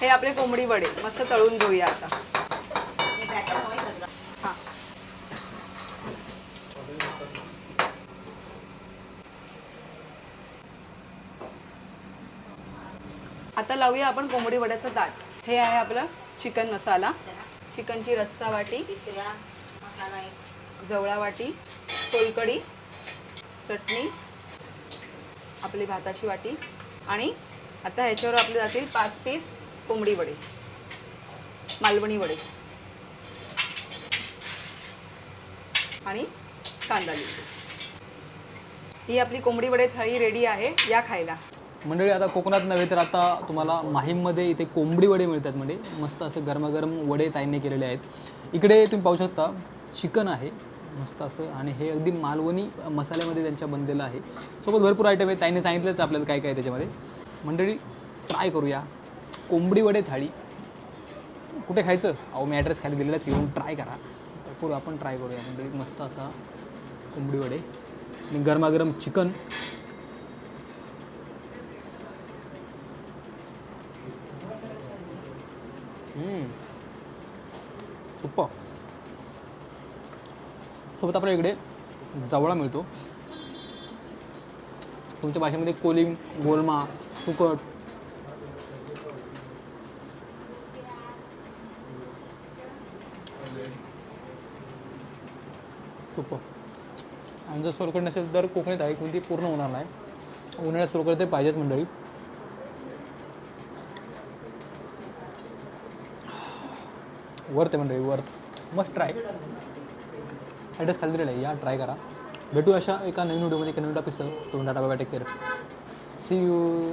हे आपले कोंबडी वडे. मस्त तळून घेऊया आता. हां. आता लावूया आपण कोंबडी वड्याचं ताट हे आहे आपलं चिकन मसाला. चिकनची रस्सा वाटी. जवळा वाटी. सोलकडी चटणी. आपली भाताची वाटी. आणि आता ह्याच्यावर आपले जातील पाच पीस कोंबडी वडे. मालवणी वडे. आणि कांदा लिंबू. ही आपली कोंबडी वडे थाळी रेडी आहे या खायला. मंडळी आता कोकणात नव्हे तर आता तुम्हाला माहीममध्ये इथे कोंबडी वडे मिळतात म्हणजे मस्त असे गरमागरम वडे ताईंनी केलेले आहेत. इकडे तुम्ही पाहू शकता चिकन आहे. मस्त असं आणि हे अगदी मालवणी मसाल्यामध्ये त्यांच्या बनलेलं आहे. सोबत भरपूर आयटम आहे. ताईने सांगितलंच आपल्याला काय काय त्याच्यामध्ये. मंडळी ट्राय करूया. कोंबडी वडे थाळी. कुठे खायचं? अहो मी ॲड्रेस खाली दिलेलाच येऊन ट्राय करा. तर करू आपण ट्राय करूया. मंडळी मस्त असा कोंबडी वडे. आणि गरमागरम चिकन सुप्पा सोबत आपल्या इकडे जवळा मिळतो. तुमच्या भाषेमध्ये कोलिम गोलमा सुकट सुपर. आणि जर सोलकट नसेल तर कोकणीत आहे कोणती पूर्ण होणार नाही. उन्हाळ्यात सोलकट ते पाहिजेच मंडळी. वर्थ आहे मंडळी वर्थ मस्ट ट्राय ॲड्रेस खाली दिलेला आहे या ट्राय करा. भेटू अशा एका नवीन व्हिडिओमध्ये एका नवीन टॉपिकसह तुम्ही data bye take care see you